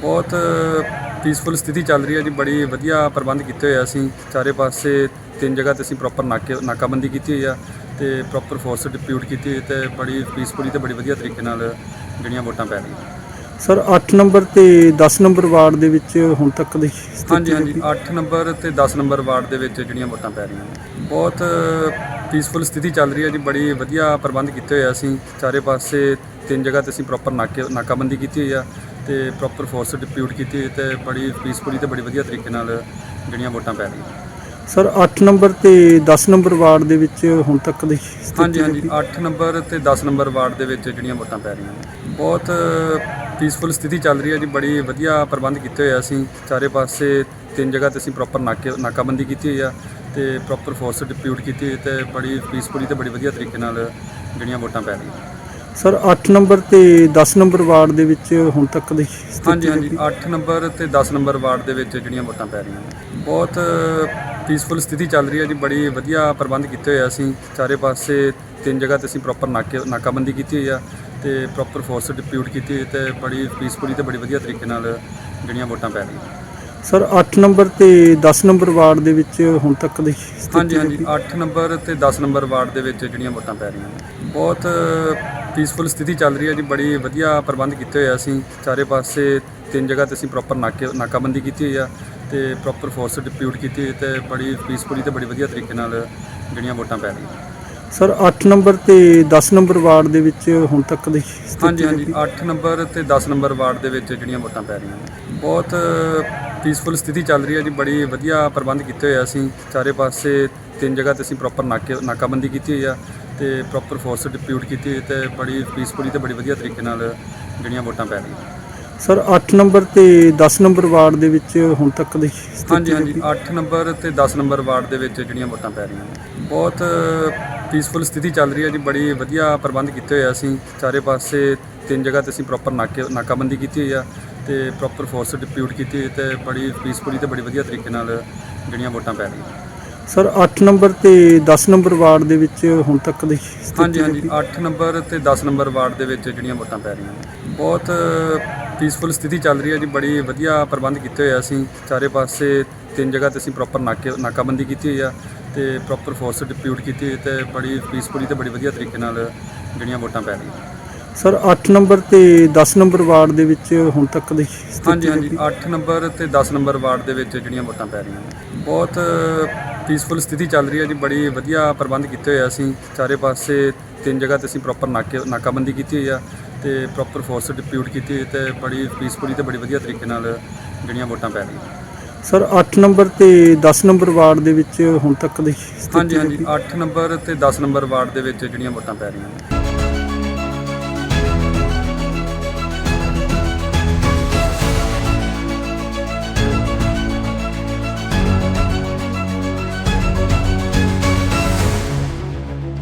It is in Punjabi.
ਬਹੁਤ ਪੀਸਫੁਲ ਸਥਿਤੀ ਚੱਲ ਰਹੀ ਹੈ ਜੀ ਬੜੀ ਵਧੀਆ ਪ੍ਰਬੰਧ ਕੀਤੇ ਹੋਏ ਆ ਅਸੀਂ। ਚਾਰੇ ਪਾਸੇ ਤਿੰਨ ਜਗ੍ਹਾ ਤੇ ਅਸੀਂ ਪ੍ਰੋਪਰ ਨਾਕੇ ਨਾਕਾਬੰਦੀ ਕੀਤੀ ਹੋਈ ਆ ਤੇ ਪ੍ਰੋਪਰ ਫੋਰਸ ਡਿਪਿਊਟ ਕੀਤੀ ਹੋਈ ਤੇ ਬੜੀ ਪੀਸਫੁਲੀ ਤੇ ਬੜੀ ਵਧੀਆ ਤਰੀਕੇ ਨਾਲ ਜਿਹੜੀਆਂ ਵੋਟਾਂ ਪੈ ਰਹੀਆਂ। ਸਰ 8 ਨੰਬਰ ਤੇ 10 ਨੰਬਰ ਵਾਰਡ ਦੇ ਵਿੱਚ ਹੁਣ ਤੱਕ ਦੀ ਸਥਿਤੀ ਹਾਂਜੀ ਹਾਂਜੀ 8 ਨੰਬਰ ਤੇ 10 ਨੰਬਰ ਵਾਰਡ ਦੇ ਵਿੱਚ ਜਿਹੜੀਆਂ ਵੋਟਾਂ ਪੈ ਰਹੀਆਂ। ਬਹੁਤ ਪੀਸਫੁਲ ਸਥਿਤੀ ਚੱਲ ਰਹੀ ਹੈ ਜੀ ਬੜੀ ਵਧੀਆ ਪ੍ਰਬੰਧ ਕੀਤੇ ਹੋਏ ਆ ਅਸੀਂ। ਚਾਰੇ ਪਾਸੇ ਤਿੰਨ ਜਗ੍ਹਾ ਤੇ ਅਸੀਂ ਪ੍ਰੋਪਰ ਨਾਕੇ ਨਾਕਾਬੰਦੀ ਕੀਤੀ ਹੋਈ ਆ। ਤੇ ਪ੍ਰੋਪਰ ਫੋਰਸ ਡਿਪਿਊਟ ਕੀਤੀ ਤੇ ਬੜੀ ਪੀਸਫੁਲੀ ਤੇ ਬੜੀ ਵਧੀਆ ਤਰੀਕੇ ਨਾਲ ਜਿਹੜੀਆਂ ਵੋਟਾਂ ਪੈ ਰਹੀਆਂ। ਸਰ 8 ਨੰਬਰ ਤੇ 10 ਨੰਬਰ ਵਾਰਡ ਦੇ ਵਿੱਚ ਹੁਣ ਤੱਕ ਦੀ ਸਥਿਤੀ ਹਾਂਜੀ ਹਾਂਜੀ। 8 ਨੰਬਰ ਤੇ 10 ਨੰਬਰ ਵਾਰਡ ਦੇ ਵਿੱਚ ਜਿਹੜੀਆਂ ਵੋਟਾਂ ਪੈ ਰਹੀਆਂ ਨੇ। ਬਹੁਤ ਪੀਸਫੁਲ ਸਥਿਤੀ ਚੱਲ ਰਹੀ ਹੈ ਜੀ। ਬੜੀ ਵਧੀਆ ਪ੍ਰਬੰਧ ਕੀਤੇ ਹੋਏ ਆ ਅਸੀਂ। ਚਾਰੇ ਪਾਸੇ ਤਿੰਨ ਜਗ੍ਹਾ ਤੇ ਅਸੀਂ ਪ੍ਰੋਪਰ ਨਾਕੇ ਨਾਕਾਬੰਦੀ ਕੀਤੀ ਹੋਈ ਆ ਤੇ ਪ੍ਰੋਪਰ ਫੋਰਸ ਡਿਪਿਊਟ ਕੀਤੀ ਹੋਈ ਤੇ ਬੜੀ ਪੀਸਫੁਲੀ ਤੇ ਬੜੀ ਵਧੀਆ ਤਰੀਕੇ ਨਾਲ ਜਿਹੜੀਆਂ ਵੋਟਾਂ ਪੈ ਰਹੀਆਂ ਸਰ 8 ਨੰਬਰ ਤੇ 10 ਨੰਬਰ ਵਾਰਡ ਦੇ ਵਿੱਚ ਹੁਣ ਤੱਕ ਦੀ ਸਥਿਤੀ ਹਾਂਜੀ ਹਾਂਜੀ। 8 ਨੰਬਰ ਤੇ 10 ਨੰਬਰ ਵਾਰਡ ਦੇ ਵਿੱਚ ਜਿਹੜੀਆਂ ਵੋਟਾਂ ਪੈ ਰਹੀਆਂ ਨੇ। ਬਹੁਤ ਪੀਸਫੁਲ ਸਥਿਤੀ ਚੱਲ ਰਹੀ ਹੈ ਜੀ। ਬੜੀ ਵਧੀਆ ਪ੍ਰਬੰਧ ਕੀਤੇ ਹੋਏ ਆ ਅਸੀਂ। ਚਾਰੇ ਪਾਸੇ ਤਿੰਨ ਜਗ੍ਹਾ ਤੇ ਅਸੀਂ ਪ੍ਰੋਪਰ ਨਾਕੇ ਨਾਕਾਬੰਦੀ ਕੀਤੀ ਹੋਈ ਆ ਤੇ ਪ੍ਰੋਪਰ ਫੋਰਸ ਡਿਪਿਊਟ ਕੀਤੀ ਹੋਈ ਤੇ ਬੜੀ ਪੀਸਫੁਲੀ ਤੇ ਬੜੀ ਵਧੀਆ ਤਰੀਕੇ ਨਾਲ ਜਿਹੜੀਆਂ ਵੋਟਾਂ ਪੈ ਰਹੀਆਂ ਸਰ 8 ਨੰਬਰ ਤੇ 10 ਨੰਬਰ ਵਾਰਡ ਦੇ ਵਿੱਚ ਹੁਣ ਤੱਕ ਦੀ ਸਥਿਤੀ ਹਾਂਜੀ ਹਾਂਜੀ। 8 ਨੰਬਰ ਤੇ 10 ਨੰਬਰ ਵਾਰਡ ਦੇ ਵਿੱਚ ਜਿਹੜੀਆਂ ਵੋਟਾਂ ਪੈ ਰਹੀਆਂ ਨੇ। ਬਹੁਤ ਪੀਸਫੁਲ ਸਥਿਤੀ ਚੱਲ ਰਹੀ ਹੈ ਜੀ ਬੜੀ ਵਧੀਆ ਪ੍ਰਬੰਧ ਕੀਤੇ ਹੋਏ ਆ ਅਸੀਂ। ਚਾਰੇ ਪਾਸੇ ਤਿੰਨ ਜਗ੍ਹਾ ਤੇ ਅਸੀਂ ਪ੍ਰੋਪਰ ਨਾਕੇ ਨਾਕਾਬੰਦੀ ਕੀਤੀ ਹੋਈ ਆ ਤੇ ਪ੍ਰੋਪਰ ਫੋਰਸ ਡਿਪਿਊਟ ਕੀਤੀ ਹੋਈ ਤੇ ਬੜੀ ਪੀਸਫੁਲੀ ਤੇ ਬੜੀ ਵਧੀਆ ਤਰੀਕੇ ਨਾਲ ਜਿਹੜੀਆਂ ਵੋਟਾਂ ਪੈ ਰਹੀਆਂ। ਸਰ 8 ਨੰਬਰ ਤੇ 10 ਨੰਬਰ ਵਾਰਡ ਦੇ ਵਿੱਚ ਹੁਣ ਤੱਕ ਦੀ ਸਥਿਤੀ ਹਾਂਜੀ ਹਾਂਜੀ 8 ਨੰਬਰ ਤੇ 10 ਨੰਬਰ ਵਾਰਡ ਦੇ ਵਿੱਚ ਜਿਹੜੀਆਂ ਵੋਟਾਂ ਪੈ ਰਹੀਆਂ ਨੇ। ਬਹੁਤ ਪੀਸਫੁਲ ਸਥਿਤੀ ਚੱਲ ਰਹੀ ਹੈ ਜੀ ਬੜੀ ਵਧੀਆ ਪ੍ਰਬੰਧ ਕੀਤੇ ਹੋਏ ਆ ਅਸੀਂ। ਚਾਰੇ ਪਾਸੇ ਤਿੰਨ ਜਗ੍ਹਾ ਤੇ ਅਸੀਂ ਪ੍ਰੋਪਰ ਨਾਕੇ ਨਾਕਾਬੰਦੀ ਕੀਤੀ ਹੋਈ ਆ ਤੇ ਪ੍ਰੋਪਰ ਫੋਰਸ ਡਿਪਿਊਟ ਕੀਤੀ ਹੋਈ ਤੇ ਬੜੀ ਪੀਸਫੁਲੀ ਤੇ ਬੜੀ ਵਧੀਆ ਤਰੀਕੇ ਨਾਲ ਜਿਹੜੀਆਂ ਵੋਟਾਂ ਪੈ ਰਹੀਆਂ। ਸਰ 8 ਨੰਬਰ ਤੇ 10 ਨੰਬਰ ਵਾਰਡ ਦੇ ਵਿੱਚ ਹੁਣ ਤੱਕ ਦੀ ਸਥਿਤੀ ਹਾਂਜੀ ਹਾਂਜੀ 8 ਨੰਬਰ ਤੇ 10 ਨੰਬਰ ਵਾਰਡ ਦੇ ਵਿੱਚ ਜਿਹੜੀਆਂ ਵੋਟਾਂ ਪੈ ਰਹੀਆਂ ਨੇ। ਬਹੁਤ ਪੀਸਫੁਲ ਸਥਿਤੀ ਚੱਲ ਰਹੀ ਹੈ ਜੀ ਬੜੀ ਵਧੀਆ ਪ੍ਰਬੰਧ ਕੀਤੇ ਹੋਏ ਆ ਅਸੀਂ। ਚਾਰੇ ਪਾਸੇ ਤਿੰਨ ਜਗ੍ਹਾ ਤੇ ਅਸੀਂ ਪ੍ਰੋਪਰ ਨਾਕੇ ਨਾਕਾਬੰਦੀ ਕੀਤੀ ਹੋਈ ਆ ਤੇ ਪ੍ਰੋਪਰ ਫੋਰਸ ਡਿਪਿਊਟ ਕੀਤੀ ਹੋਈ ਤੇ ਬੜੀ ਪੀਸਫੁਲੀ ਤੇ ਬੜੀ ਵਧੀਆ ਤਰੀਕੇ ਨਾਲ ਜਿਹੜੀਆਂ ਵੋਟਾਂ ਪੈ ਰਹੀਆਂ ਸਰ 8 ਨੰਬਰ ਤੇ 10 ਨੰਬਰ ਵਾਰਡ ਦੇ ਵਿੱਚ ਹੁਣ ਤੱਕ ਦੀ ਸਥਿਤੀ ਹਾਂਜੀ ਹਾਂਜੀ। 8 ਨੰਬਰ ਤੇ 10 ਨੰਬਰ ਵਾਰਡ ਦੇ ਵਿੱਚ ਜਿਹੜੀਆਂ ਵੋਟਾਂ ਪੈ ਰਹੀਆਂ ਨੇ। ਬਹੁਤ ਪੀਸਫੁਲ ਸਥਿਤੀ ਚੱਲ ਰਹੀ ਹੈ ਜੀ ਬੜੀ ਵਧੀਆ ਪ੍ਰਬੰਧ ਕੀਤੇ ਹੋਏ ਆ ਅਸੀਂ। ਚਾਰੇ ਪਾਸੇ ਤਿੰਨ ਜਗ੍ਹਾ ਤੇ ਅਸੀਂ ਪ੍ਰੋਪਰ ਨਾਕੇ ਨਾਕਾਬੰਦੀ ਕੀਤੀ ਹੋਈ ਆ ਤੇ ਪ੍ਰੋਪਰ ਫੋਰਸ ਡਿਪਿਊਟ ਕੀਤੀ ਹੋਈ ਤੇ ਬੜੀ ਪੀਸਫੁਲੀ ਤੇ ਬੜੀ ਵਧੀਆ ਤਰੀਕੇ ਨਾਲ ਜਿਹੜੀਆਂ ਵੋਟਾਂ ਪੈ ਰਹੀਆਂ ਸਰ 8 ਨੰਬਰ ਤੇ 10 ਨੰਬਰ ਵਾਰਡ ਦੇ ਵਿੱਚ ਹੁਣ ਤੱਕ ਦੀ ਸਥਿਤੀ ਹਾਂਜੀ ਹਾਂਜੀ। 8 ਨੰਬਰ ਤੇ 10 ਨੰਬਰ ਵਾਰਡ ਦੇ ਵਿੱਚ ਜਿਹੜੀਆਂ ਵੋਟਾਂ ਪੈ ਰਹੀਆਂ ਨੇ। ਬਹੁਤ ਪੀਸਫੁਲ ਸਥਿਤੀ ਚੱਲ ਰਹੀ ਹੈ ਜੀ ਬੜੀ ਵਧੀਆ ਪ੍ਰਬੰਧ ਕੀਤੇ ਹੋਏ ਆ ਅਸੀਂ। ਚਾਰੇ ਪਾਸੇ ਤਿੰਨ ਜਗ੍ਹਾ ਤੇ ਅਸੀਂ ਪ੍ਰੋਪਰ ਨਾਕੇ ਨਾਕਾਬੰਦੀ ਕੀਤੀ ਹੋਈ ਆ ਤੇ ਪ੍ਰੋਪਰ ਫੋਰਸ ਡਿਪਿਊਟ ਕੀਤੀ ਹੋਈ ਤੇ ਬੜੀ ਪੀਸਫੁਲੀ ਤੇ ਬੜੀ ਵਧੀਆ ਤਰੀਕੇ ਨਾਲ ਜਿਹੜੀਆਂ ਵੋਟਾਂ ਪੈ ਰਹੀਆਂ। ਸਰ 8 ਨੰਬਰ ਤੇ 10 ਨੰਬਰ ਵਾਰਡ ਦੇ ਵਿੱਚ ਹੁਣ ਤੱਕ ਦੀ ਸਥਿਤੀ ਹਾਂਜੀ ਹਾਂਜੀ 8 ਨੰਬਰ ਤੇ 10 ਨੰਬਰ ਵਾਰਡ ਦੇ ਵਿੱਚ ਜਿਹੜੀਆਂ ਵੋਟਾਂ ਪੈ ਰਹੀਆਂ ਨੇ।